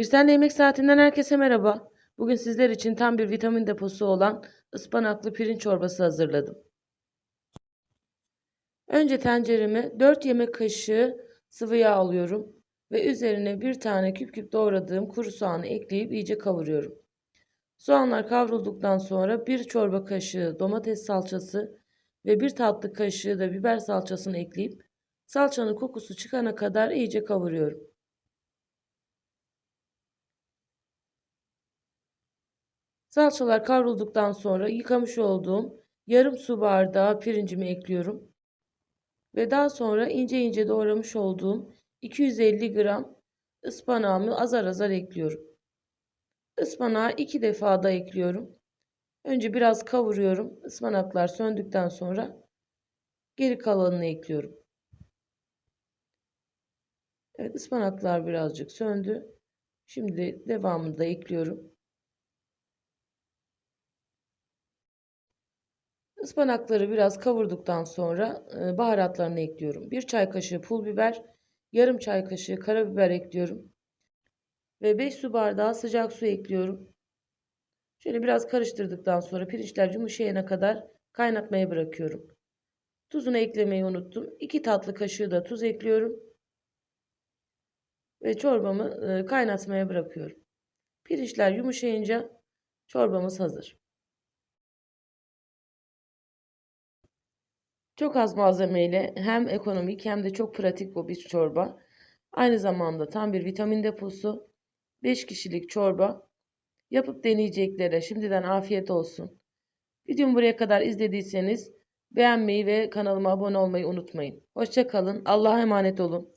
Bir Senle Yemek Saatinden herkese merhaba. Bugün sizler için tam bir vitamin deposu olan ıspanaklı pirinç çorbası hazırladım. Önce tencereme 4 yemek kaşığı sıvı yağ alıyorum ve üzerine bir tane küp küp doğradığım kuru soğanı ekleyip iyice kavuruyorum. Soğanlar kavrulduktan sonra bir çorba kaşığı domates salçası ve bir tatlı kaşığı da biber salçasını ekleyip salçanın kokusu çıkana kadar iyice kavuruyorum. Salçalar kavrulduktan sonra yıkamış olduğum yarım su bardağı pirincimi ekliyorum. Ve daha sonra ince ince doğramış olduğum 250 gram ıspanağımı azar azar ekliyorum. Ispanağı iki defa da ekliyorum. Önce biraz kavuruyorum. Ispanaklar söndükten sonra geri kalanını ekliyorum. Evet ıspanaklar birazcık söndü. Şimdi devamını da ekliyorum. Ispanakları biraz kavurduktan sonra e, baharatlarını ekliyorum. 1 çay kaşığı pul biber, yarım çay kaşığı karabiber ekliyorum. Ve 5 su bardağı sıcak su ekliyorum. Şöyle biraz karıştırdıktan sonra pirinçler yumuşayana kadar kaynatmaya bırakıyorum. Tuzunu eklemeyi unuttum. 2 tatlı kaşığı da tuz ekliyorum. Ve çorbamı e, kaynatmaya bırakıyorum. Pirinçler yumuşayınca çorbamız hazır. Çok az malzemeyle hem ekonomik hem de çok pratik bu bir çorba. Aynı zamanda tam bir vitamin deposu. 5 kişilik çorba. Yapıp deneyeceklere şimdiden afiyet olsun. Videomu buraya kadar izlediyseniz beğenmeyi ve kanalıma abone olmayı unutmayın. Hoşçakalın. Allah'a emanet olun.